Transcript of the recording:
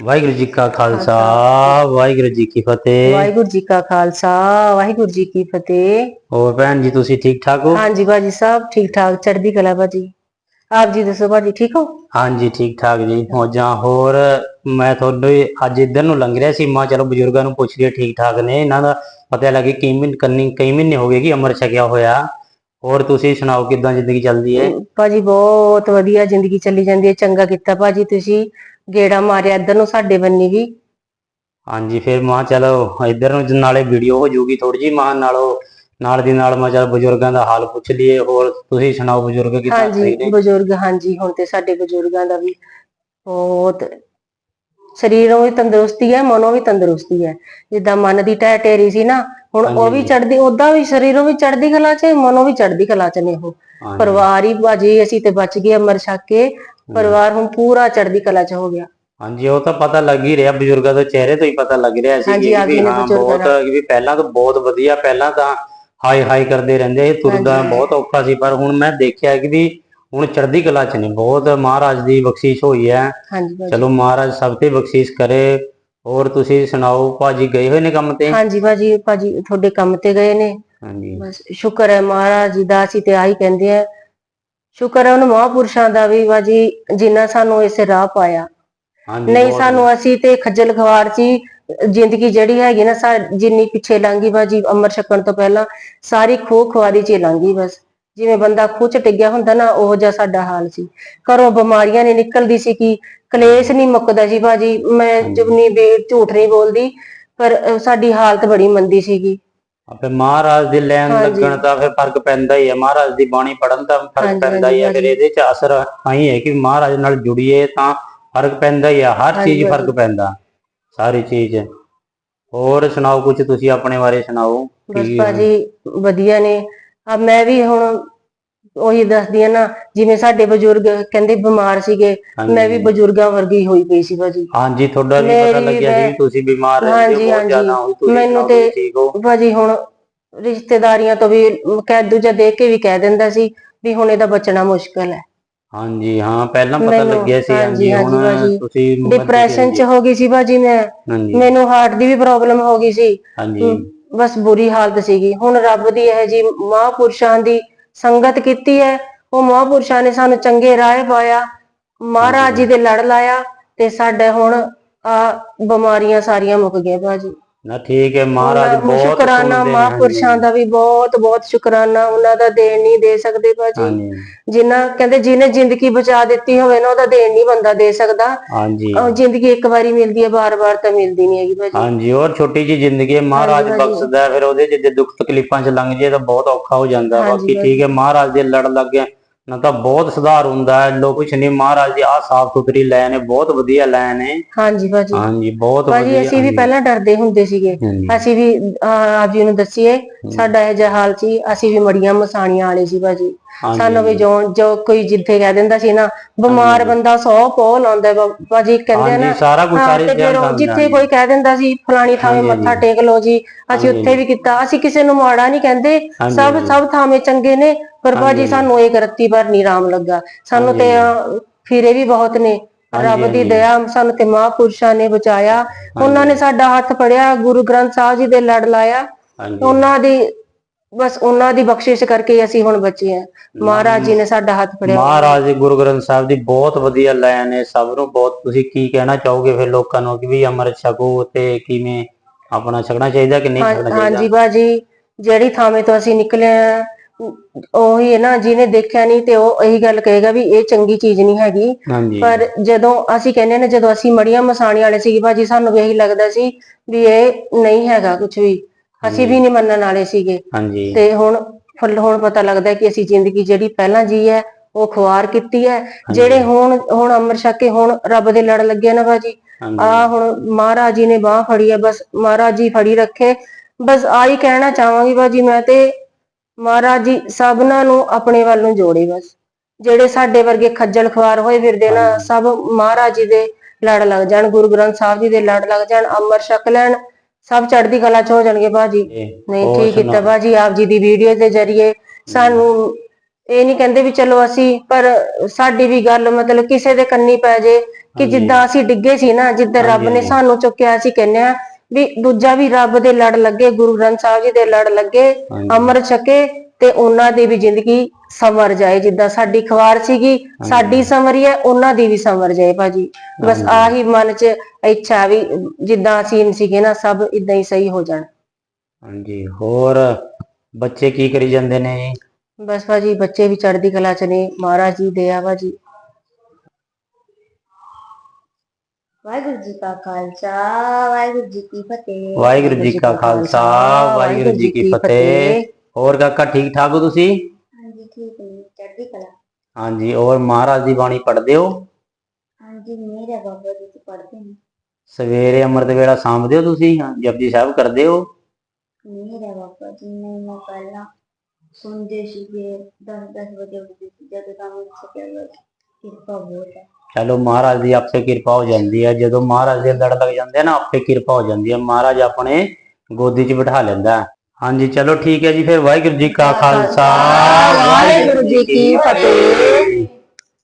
ਵਾਹਿਗੁਰੂ ਜੀ ਕਾ ਖਾਲਸਾ ਵਾਹਿਗੁਰੂ ਜੀ ਕੀ ਫਤਿਹ। ਵਾਹਿਗੁਰੂ ਜੀ ਕਾ ਖਾਲਸਾ ਵਾਹਿਗੁਰੂ ਜੀ ਕੀ ਫਤਿਹ। ਹੋਰ ਭੈਣ ਜੀ ਤੁਸੀਂ ਠੀਕ ਠਾਕ ਹੋ? ਹਾਂਜੀ ਬਾਜੀ ਸਭ ਠੀਕ ਠਾਕ ਚੜ੍ਹਦੀ ਕਲਾ ਬਾਜੀ ਆਪ ਜੀ ਦੱਸੋ ਬਾਜੀ ਠੀਕ ਹੋ? ਹਾਂਜੀ ਠੀਕ ਠਾਕ ਜੀ। ਹੋ ਜਾਂ ਹੋਰ ਮੈਂ ਤੁਹਾਨੂੰ ਅੱਜ ਇੱਧਰ ਨੂੰ ਲੰਘ ਰਿਹਾ ਸੀ। ਮਾਂ ਚਲੋ ਬਜ਼ੁਰਗਾਂ ਨੂੰ ਪੁੱਛ ਲਿਆ ਠੀਕ ਠਾਕ ਨੇ। ਇਹਨਾਂ ਦਾ ਪਤਾ ਲੱਗੇ ਕਈ ਮਹੀਨੇ ਕੰਨੀ ਕਈ ਮਹੀਨੇ ਹੋ ਗਏ ਕਿ ਅਮਰ ਛਕਿਆ ਹੋਇਆ। ਹੋਰ ਤੁਸੀਂ ਸੁਣਾਓ ਕਿਦਾਂ ਜ਼ਿੰਦਗੀ ਚੱਲਦੀ ਹੈ? ਬਾਜੀ ਬਹੁਤ ਵਧੀਆ ਜ਼ਿੰਦਗੀ ਚੱਲੀ ਜਾਂਦੀ ਹੈ। ਚੰਗਾ ਕੀਤਾ ਬਾਜੀ ਤੁਸੀਂ। ਗੇੜਾ ਮਾਰਿਆ ਇੱਧਰ ਨੂੰ ਸਾਡੇ ਬੰਨੀ ਵੀ। ਹਾਂਜੀ ਫਿਰ ਮਾਂ ਚਲੋ ਇੱਧਰ ਨੂੰ ਨਾਲੇ ਵੀਡੀਓ ਹੋ ਜੂਗੀ ਥੋੜੀ ਜੀ ਮਾਂ ਨਾਲੋਂ ਨਾਲ ਦੀ ਨਾਲ ਮੈਂ ਚਲ ਬਜ਼ੁਰਗਾਂ ਦਾ ਹਾਲ ਪੁੱਛ ਲਈਏ ਹੋਰ ਤੁਸੀਂ ਸੁਣਾਓ ਬਜ਼ੁਰਗ ਕਿਦਾਂ ਹਾਂਜੀ ਸਹੀ ਨੇ? ਬਜ਼ੁਰਗ ਹਾਂਜੀ ਹੁਣ ਤੇ ਸਾਡੇ ਬਜ਼ੁਰਗਾਂ ਦਾ ਵੀ ਬਹੁਤ ਸਰੀਰੋਂ ਵੀ ਤੰਦਰੁਸਤੀ ਹੈ ਮਨੋਂ ਵੀ ਤੰਦਰੁਸਤੀ ਹੈ। ਜਿੱਦਾਂ ਮਨ ਦੀ ਟਹਿ ਟੇਰੀ ਸੀ ਨਾ ਹੁਣ ਉਹ ਵੀ ਹਾਂਜੀ। ਚੜਦੀ ਉਦਾਂ ਵੀ ਸਰੀਰੋਂ ਵੀ ਚੜਦੀ ਕਲਾ ਚ ਮਨੋਂ ਵੀ ਚੜਦੀ ਕਲਾ ਚ ਨੇ ਉਹ। ਹਾਂਜੀ। ਪਰਿਵਾਰ ਹੀ ਬਾਜੀ ਅਸੀਂ ਤੇ ਬਚ ਗਏ ਅਮਰ ਛਕ ਕੇ। ਪਰਿਵਾਰ ਹੁਣ ਪੂਰਾ ਚੜਦੀ ਕਲਾ ਚ ਹੋ ਗਿਆ। ਹਾਂਜੀ ਉਹ ਤਾਂ ਪਤਾ ਲੱਗ ਹੀ ਰਿਹਾ ਬਜ਼ੁਰਗਾਂ ਦੇ ਚਿਹਰੇ ਤੋਂ ਹੀ ਪਤਾ ਲੱਗ ਰਿਹਾ ਸੀ ਹਾਂਜੀ, ਕਿ ਵੀ ਨੇ ਹਾਂ ਬਜ਼ੁਰਗਾਂ ਬਹੁਤ ਵੀ ਪਹਿਲਾਂ ਤਾਂ ਬਹੁਤ ਵਧੀਆ ਪਹਿਲਾਂ ਤਾਂ ਹਾਈ ਹਾਈ ਕਰਦੇ ਰਹਿੰਦੇ ਸੀ ਤੁਰਦਾ। ਬਹੁਤ ਔਖਾ ਸੀ ਪਰ ਹੁਣ ਮੈਂ ਦੇਖਿਆ ਕਿ ਵੀ ਹੁਣ ਚੜ੍ਹਦੀ ਕਲਾ ਚ ਨੇ ਬਹੁਤ ਮਹਾਰਾਜ ਦੀ ਬਖਸ਼ਿਸ਼ ਹੋਈ ਹੈ। ਹਾਂਜੀ ਚਲੋ ਮਹਾਰਾਜ ਸਭ ਤੇ ਬਖਸ਼ਿਸ਼ ਕਰੇ ਹੋਰ ਤੁਸੀਂ ਸੁਣਾਓ ਭਾਜੀ ਗਏ ਹੋਏ ਨੇ ਕੰਮ ਤੇ? ਹਾਂਜੀ ਬਾਜੀ ਭਾਜੀ ਤੁਹਾਡੇ ਕੰਮ ਤੇ ਗਏ ਨੇ। ਹਾਂਜੀ। ਬਸ ਸ਼ੁਕਰ ਹੈ ਮਹਾਰਾਜ ਜੀ ਦਾ ਅਸੀਂ ਤੇ ਆਹੀ ਕਹਿੰਦੇ ਆ ਸ਼ੁਕਰ ਹੈ ਉਹਨਾਂ ਮਹਾਂਪੁਰਸ਼ਾਂ ਦਾ ਵੀ ਬਾਜੀ ਜਿਨ੍ਹਾਂ ਸਾਨੂੰ ਇਸ ਰਾਹ ਪਾਇਆ। ਹਾਂਜੀ ਨਹੀਂ ਬਹੁਤ- ਸਾਨੂੰ ਅਸੀਂ ਤੇ ਖੱਜਲ ਖਵਾਰ ਸੀ ਜ਼ਿੰਦਗੀ ਜਿਹੜੀ ਹੈਗੀ ਨਾ ਸਾ ਜਿੰਨੀ ਪਿੱਛੇ ਲੰਘੀ ਬਾਜੀ ਅਮਰ ਛਕਣ ਤੋਂ ਪਹਿਲਾਂ ਸਾਰੀ ਖੋਹ ਖਵਾਰੀ ਚ ਲੰਘੀ ਬਸ। ਜਿਵੇਂ ਬੰਦਾ ਖੂਹ ਚ ਟਿੱਗਿਆ ਹੁੰਦਾ ਨਾ ਉਹ ਜਿਹਾ ਸਾਡਾ ਹਾਲ ਸੀ। ਘਰੋਂ ਬਿਮਾਰੀਆਂ ਨਹੀਂ ਨਿਕਲਦੀ ਸੀ ਕਿ ਕਲੇਸ਼ ਨਹੀਂ ਮੁੱਕਦਾ ਸੀ ਬਾਜੀ ਮੈਂ ਜੁਗਨੀ ਬੇ ਝੂਠ ਨਹੀਂ ਬੋਲਦੀ ਪਰ ਅਹ, ਸਾਡੀ ਹਾਲਤ ਬੜੀ ਮੰਦੀ ਸੀਗੀ। ਆਪੇ ਮਹਾਰਾਜ ਦੇ ਲੈਣ ਹਾਂਜੀ। ਲੱਗਣ ਦਾ ਫਿਰ ਫ਼ਰਕ ਪੈਂਦਾ ਹੀ ਹੈ ਮਹਾਰਾਜ ਦੀ ਬਾਣੀ ਪੜਨ ਦਾ ਫ਼ਰਕ ਹਾਂਜੀ, ਪੈਂਦਾ ਹੀ ਹੈ ਹਾਂਜੀ, ਫਿਰ ਇਹਦੇ ਚ ਅਸਰ ਆਈ ਹੈ ਕਿ ਮਹਾਰਾਜ ਨਾਲ ਜੁੜੀਏ ਤਾਂ ਫ਼ਰਕ ਪੈਂਦਾ ਹੀ ਹੈ ਹਰ ਹਾਂਜੀ, ਚੀਜ਼ ਫ਼ਰਕ ਹਾਂਜੀ। ਪੈਂਦਾ ਸਾਰੀ ਚੀਜ਼ ਹੋਰ ਸੁਣਾਓ ਕੁਝ ਤੁਸੀਂ ਆਪਣੇ ਬਾਰੇ ਸੁਣਾਓ ਬਸ ਕੀ- ਭਾਜੀ ਵਧੀਆ ਨੇ ਆ ਮੈਂ ਵੀ ਹੁਣ ਉਹੀ ਦੱਸਦੀ ਆ ਨਾ ਜਿਵੇਂ ਸਾਡੇ ਬਜ਼ੁਰਗ ਕਹਿੰਦੇ ਬਿਮਾਰ ਸੀਗੇ। ਮੈਂ ਵੀ ਬਜ਼ੁਰਗਾਂ ਵਰਗੀ ਹੋਈ ਪਈ ਸੀ ਭਾਜੀ ਹਾਂਜੀ ਤੁਹਾਡਾ ਵੀ ਪਤਾ ਲੱਗਿਆ ਕਿ ਤੁਸੀਂ ਬਿਮਾਰ ਰਹਿੰਦੇ ਹੋ ਬਹੁਤ ਜ਼ਿਆਦਾ। ਹੋਈ ਤੁਸੀਂ ਮੈਨੂੰ ਤੇ- ਭਾਜੀ ਹੁਣ ਰਿਸ਼ਤੇਦਾਰੀਆਂ ਤੋਂ ਵੀ ਕਹਿ ਦੂਜਾ ਦੇਖ ਕੇ ਵੀ ਕਹਿ ਦਿੰਦਾ ਸੀ ਵੀ ਹੁਣ ਇਹਦਾ ਬਚਣਾ ਮੁਸ਼ਕਲ ਹੈ ਹਾਂਜੀ ਹਾਂ ਪਹਿਲਾਂ ਪਤਾ ਲੱਗਿਆ ਸੀ ਹਾਂਜੀ, ਹੁਣ। ਤੁਸੀਂ ਡਿਪਰੈਸ਼ਨ ਚ। ਹੋ ਗਈ ਸੀ ਭਾਜੀ ਮੈਂ ਮੈਨੂੰ ਹਾਰਟ ਦੀ ਵੀ ਪ੍ਰੋਬਲਮ ਹੋ ਗਈ ਸੀ ਹਾਂਜੀ ਬਸ ਬੁਰੀ ਹਾਲਤ ਸੀਗੀ ਹੁਣ ਰੱਬ ਦੀ ਇਹ ਜੀ ਮਹਾਂਪੁਰਸ਼ਾਂ ਦੀ ਸੰਗਤ ਕੀਤੀ ਹੈ। ਉਹ ਮਹਾਂਪੁਰਸ਼ਾਂ ਨੇ ਸਾਨੂੰ ਚੰਗੇ ਰਾਹ ਪਾਇਆ। ਮਹਾਰਾਜ ਜੀ ਦੇ ਲੜ ਲਾਇਆ ਤੇ ਸਾਡੇ ਹੁਣ ਆ ਬਿਮਾਰੀਆਂ ਸਾਰੀਆਂ ਮੁੱਕ ਗਈਆਂ ਭਾਜੀ। ਨਾ ਠੀਕ ਹੈ ਮਹਾਰਾਜ ਉਹਨਾਂ ਨੂੰ ਬਹੁਤ ਸ਼ੁਕਰਾਨਾ ਨੇ, ਮਹਾਂਪੁਰਸ਼ਾਂ ਦਾ ਵੀ ਬਹੁਤ ਬਹੁਤ ਸ਼ੁਕਰਾਨਾ ਉਹਨਾਂ ਦਾ ਦੇਣ ਨਹੀਂ ਦੇ ਸਕਦੇ ਭਾਜੀ। ਹਾਂਜੀ। ਜਿਨ੍ਹਾਂ ਕਹਿੰਦੇ ਜਿਹਨੇ ਜ਼ਿੰਦਗੀ ਬਚਾ ਦਿੱਤੀ ਹੋਵੇ ਨਾ ਉਹਦਾ ਦੇਣ ਨਹੀਂ ਬੰਦਾ ਦੇ ਸਕਦਾ। ਹਾਂਜੀ। ਉਹ ਜ਼ਿੰਦਗੀ ਇੱਕ ਵਾਰੀ ਮਿਲਦੀ ਹੈ ਬਾਰ-ਬਾਰ ਤਾਂ ਮਿਲਦੀ ਨਹੀਂ ਹੈਗੀ ਭਾਜੀ। ਹਾਂਜੀ ਔਰ ਛੋਟੀ ਜੀ ਜ਼ਿੰਦਗੀ ਹੈ ਮਹਾਰਾਜ। ਬਖਸ਼ਦਾ ਹੈ, ਫਿਰ ਉਹਦੇ ਚ ਜੇ ਦੁੱਖ ਤਕਲੀਫਾਂ ਚ ਲੰਘ ਜੇ ਤਾਂ ਬਹੁਤ ਔਖਾ ਹੋ ਜਾਂਦਾ। ਬਾਕੀ। ਠੀਕ ਹੈ ਮਹਾਰਾਜ ਦੇ ਲੜ ਲੱਗ ਗਿਆ ਨਾ ਤਾਂ ਬਹੁਤ ਸੁਧਾਰ ਹੁੰਦਾ ਹੈ। ਲੋਕ ਕੁਛ ਨਹੀਂ ਮਹਾਰਾਜ ਦੀ ਆ ਸਾਫ਼ ਸੁਥਰੀ ਲਾਈਨ ਹੈ ਬਹੁਤ ਵਧੀਆ ਲਾਈਨ ਹੈ। ਹਾਂਜੀ ਭਾਜੀ। ਹਾਂਜੀ ਬਹੁਤ ਭਾਜੀ ਵਧੀਆ ਅਸੀਂ ਵੀ ਹਾਂਜੀ, ਪਹਿਲਾਂ ਡਰਦੇ ਹੁੰਦੇ ਸੀਗੇ। ਹਾਂਜੀ, ਅਸੀਂ ਵੀ ਅਹ, ਆਪ ਜੀ ਨੂੰ ਦੱਸੀਏ ਸਾਡਾ ਇਹ ਜਿਹਾ ਹਾਲ ਸੀ ਅਸੀਂ ਵੀ ਮੜੀਆਂ ਮਸਾਣੀਆਂ ਵਾਲੇ ਸੀ ਭਾਜੀ। ਸਾਨੂੰ ਵੀ ਜੋ ਜੋ ਕੋਈ ਜਿੱਥੇ ਕਹਿ ਦਿੰਦਾ ਸੀ ਨਾ ਬਿਮਾਰ ਬੰਦਾ ਸੌ ਪੋ ਲਾਉਂਦਾ ਭਾਜੀ ਕਹਿੰਦੇ ਨਾ ਸਾਰਾ ਕੁਝ ਸਾਰੇ ਜਿੱਥੇ ਕੋਈ ਕਹਿ ਦਿੰਦਾ ਸੀ ਫਲਾਣੀ ਥਾਵੇਂ ਮੱਥਾ ਟੇਕ ਲਓ ਜੀ ਅਸੀਂ ਉੱਥੇ ਵੀ ਕੀਤਾ ਅਸੀਂ ਕਿਸੇ ਨੂੰ ਮਾੜਾ ਨਹੀਂ ਕਹਿੰਦੇ ਸਭ। ਸਭ ਥਾਵੇਂ ਚੰਗੇ ਨੇ ਪਰ ਭਾਜੀ। ਸਾਨੂੰ ਇਹ ਕਰਤੀ ਪਰ ਨਹੀਂ ਰਾਮ ਲੱਗਾ। ਸਾਨੂੰ ਤੇ ਫਿਰੇ ਵੀ ਬਹੁਤ ਨੇ ਰੱਬ ਦੀ। ਦਇਆ ਸਾਨੂੰ ਤੇ ਮਹਾਂਪੁਰਸ਼ਾਂ ਨੇ ਬਚਾਇਆ। ਉਹਨਾਂ ਨੇ ਸਾਡਾ ਹੱਥ ਫੜਿਆ ਗੁਰੂ ਗ੍ਰੰਥ ਸਾਹਿਬ ਜੀ ਦੇ ਲੜ ਲਾਇਆ। ਉਹਨਾਂ ਦੀ ਬਸ ਉਹਨਾਂ ਦੀ ਬਖਸ਼ਿਸ਼ ਕਰਕੇ ਅਸੀਂ ਹੁਣ ਬਚੇ ਆ ਮਹਾਰਾਜ ਜੀ ਨੇ ਸਾਡਾ ਹੱਥ ਫੜਿਆ। ਮਹਾਰਾਜ ਜੀ ਗੁਰੂ ਗ੍ਰੰਥ ਸਾਹਿਬ ਦੀ ਬਹੁਤ ਵਧੀਆ ਲਾਈਨ ਹੈ। ਸਭ ਨੂੰ ਬਹੁਤ ਤੁਸੀਂ ਕੀ ਕਹਿਣਾ ਚਾਹੋਗੇ ਫਿਰ ਲੋਕਾਂ ਨੂੰ ਕਿ ਵੀ ਅੰਮ੍ਰਿਤ ਛਕੋ ਤੇ ਕਿਵੇਂ ਆਪਣਾ ਛਕਣਾ ਚਾਹੀਦਾ ਕਿ ਨਹੀਂ ਛਕਣਾ ਹਾਂਜੀ ਚਾਹੀਦਾ? ਬਾਜੀ ਜਿਹੜੀ ਥਾਵੇਂ ਤੋਂ ਅਸੀਂ ਨਿਕਲੇ ਆ ਉਹੀ ਹੈ ਨਾ ਜਿਹਨੇ ਦੇਖਿਆ ਨਹੀਂ ਤੇ ਉਹ ਇਹੀ ਗੱਲ ਕਹੇਗਾ ਵੀ ਇਹ ਚੰਗੀ ਚੀਜ਼ ਨਹੀਂ ਹੈਗੀ। ਹਾਂਜੀ। ਪਰ ਜਦੋਂ ਅਸੀਂ ਕਹਿੰਦੇ ਨੇ ਜਦੋਂ ਅਸੀਂ ਮੜੀਆਂ ਮਸਾਣੀ ਵਾਲੇ ਸੀਗੇ ਬਾਜੀ ਸਾਨੂੰ ਵੀ ਇਹੀ ਲੱਗਦਾ ਸੀ ਵੀ ਇਹ ਨਹੀਂ ਹੈਗਾ ਕੁਝ ਵੀ। ਅਸੀਂ ਵੀ ਨਹੀਂ ਮੰਨਣ ਵਾਲੇ ਸੀਗੇ। ਹਾਂਜੀ। ਤੇ ਹੁਣ ਫੁੱਲ ਹੁਣ ਪਤਾ ਲੱਗਦਾ ਕਿ ਅਸੀਂ ਜ਼ਿੰਦਗੀ ਜਿਹੜੀ ਪਹਿਲਾਂ ਜੀ ਹੈ ਉਹ ਖੁਆਰ ਕੀਤੀ ਹੈ। ਜਿਹੜੇ ਹੁਣ ਹੁਣ ਅਮਰ ਛਕ ਕੇ ਹੁਣ ਰੱਬ ਦੇ ਲੜ ਲੱਗੇ ਨਾ ਬਾਜੀ। ਆ ਹੁਣ ਮਹਾਰਾਜ ਜੀ ਨੇ ਬਾਹ ਫੜੀ ਹੈ ਬਸ ਮਹਾਰਾਜ ਜੀ ਫੜੀ ਰੱਖੇ। ਬਸ ਆਹੀ ਕਹਿਣਾ ਚਾਹਾਂਗੀ ਬਾਜੀ ਮੈਂ ਤੇ ਮਹਾਰਾਜ ਜੀ ਸਭਨਾਂ ਨੂੰ ਆਪਣੇ ਵੱਲ ਨੂੰ ਜੋੜੇ ਬਸ। ਜਿਹੜੇ ਸਾਡੇ ਵਰਗੇ ਖੱਜਲ ਖਵਾਰ ਹੋਏ ਫਿਰਦੇ ਨਾ ਸਭ ਮਹਾਰਾਜ ਜੀ ਦੇ ਲੜ ਲੱਗ ਜਾਣ ਗੁਰੂ ਗ੍ਰੰਥ ਸਾਹਿਬ ਜੀ ਦੇ ਲੜ ਲੱਗ ਜਾਣ ਅਮਰ ਛਕ ਲੈਣ। ਸਭ ਚੜ੍ਹਦੀ ਕਲਾ ਚ ਹੋ ਜਾਣਗੇ ਬਾਜੀ ਇਹ ਨਹੀਂ ਠੀਕ ਕੀਤਾ? ਬਾਜੀ ਆਪ ਜੀ ਦੀ ਵੀਡੀਓ ਦੇ ਜ਼ਰੀਏ ਸਾਨੂੰ ਇਹ ਨਹੀਂ ਕਹਿੰਦੇ ਵੀ ਚਲੋ ਅਸੀਂ ਪਰ ਸਾਡੀ ਵੀ ਗੱਲ ਮਤਲਬ ਕਿਸੇ ਦੇ ਕੰਨੀ ਪੈ ਜੇ ਕਿ। ਜਿੱਦਾਂ ਅਸੀਂ ਡਿੱਗੇ ਸੀ ਨਾ ਜਿੱਦਾਂ ਰੱਬ ਨੇ। ਸਾਨੂੰ ਚੁੱਕਿਆ ਸੀ ਕਹਿੰਦੇ ਆ ਵੀ ਦੂਜਾ ਵੀ ਰੱਬ ਦੇ ਲੜ ਲੱਗੇ ਗੁਰੂ ਗ੍ਰੰਥ ਸਾਹਿਬ ਜੀ ਦੇ ਲੜ ਲੱਗੇ ਹਾਂਜੀ। ਅੰਮ੍ਰਿਤ ਛਕੇ ਤੇ ਉਹਨਾਂ ਦੀ ਵੀ ਜ਼ਿੰਦਗੀ ਸੰਵਰ ਜਾਏ ਜਿੱਦਾਂ ਸਾਡੀ ਖਵਾਰ ਸੀਗੀ ਸਾਡੀ ਸੰਵਰੀ ਹੈ ਉਹਨਾਂ ਦੀ ਵੀ ਸੰਵਰ ਜਾਏ ਭਾਜੀ। ਬਸ। ਆਹੀ ਮਨ 'ਚ ਇੱਛਾ ਵੀ ਜਿੱਦਾਂ ਅਸੀਂ ਸੀਗੇ ਨਾ ਸਭ ਇਦਾਂ ਹੀ ਸਹੀ ਹੋ ਜਾਣ। ਹਾਂਜੀ ਹੋਰ ਬੱਚੇ ਕੀ ਕਰੀ ਜਾਂਦੇ ਨੇ ਜੀ? ਬਸ ਭਾਜੀ ਬੱਚੇ ਵੀ ਚੜ੍ਹਦੀ ਕਲਾ 'ਚ ਨੇ ਮਹਾਰਾਜ ਜੀ ਦਇਆ ਭਾਜੀ। ਵਾਹਿਗੁਰੂ ਜੀ ਕਾ ਖਾਲਸਾ ਵਾਹਿਗੁਰੂ ਜੀ ਕੀ ਫਤਿਹ। ਵਾਹਿਗੁਰੂ ਜੀ ਕਾ ਖਾਲਸਾ ਵਾਹਿਗੁਰੂ ਜੀ ਕੀ ਫਤਿਹ। ਹੋਰ ਕਾਕਾ ਠੀਕ ਠਾਕ ਹੋ ਤੁਸੀਂ? ਹਾਂਜੀ ਠੀਕ ਹੈ ਚੜ੍ਹਦੀ ਕਲਾ। ਹਾਂਜੀ ਔਰ ਮਹਾਰਾਜ ਦੀ ਬਾਣੀ ਪੜ੍ਹਦੇ ਹੋ? ਹਾਂਜੀ ਮੇਰੇ ਬਾਬਾ ਜੀ ਤੇ ਪੜ੍ਹਦੇ ਨੇ। ਸਵੇਰੇ ਅੰਮ੍ਰਿਤ ਵੇਲਾ ਸਾਂਭਦੇ ਹੋ ਤੁਸੀਂ? ਹਾਂ, ਜਪਜੀ ਸਾਹਿਬ ਕਰਦੇ ਹੋ? ਮੇਰੇ ਬਾਬਾ ਜੀ ਨੇ ਮੈਂ ਪਹਿਲਾਂ ਸੁਣਦੇ ਸੀਗੇ 10-10 ਵਜੇ ਉੱਠਦੇ ਸੀ ਜਦੋਂ ਤਾਂ ਮੈਂ ਸਕਿਆ ਕਿਰਪਾ ਬਹੁਤ ਹੈ। ਚਲੋ ਮਹਾਰਾਜ ਦੀ ਆਪੇ ਕਿਰਪਾ ਹੋ ਜਾਂਦੀ ਹੈ। ਜਦੋਂ ਮਹਾਰਾਜ ਦੇ ਲੜ ਲੱਗ ਜਾਂਦੇ ਆ ਨਾ ਆਪੇ ਕਿਰਪਾ ਹੋ ਜਾਂਦੀ ਹੈ। ਮਹਾਰਾਜ ਆਪਣੇ ਗੋਦੀ 'ਚ ਬਿਠਾ ਲੈਂਦਾ। ਹੈ। ਹਾਂਜੀ ਚਲੋ ਠੀਕ ਹੈ ਜੀ ਫਿਰ ਵਾਹਿਗੁਰੂ ਜੀ ਕਾ ਖਾਲਸਾ ਵਾਹਿਗੁਰੂ ਜੀ ਕੀ ਫਤਿਹ।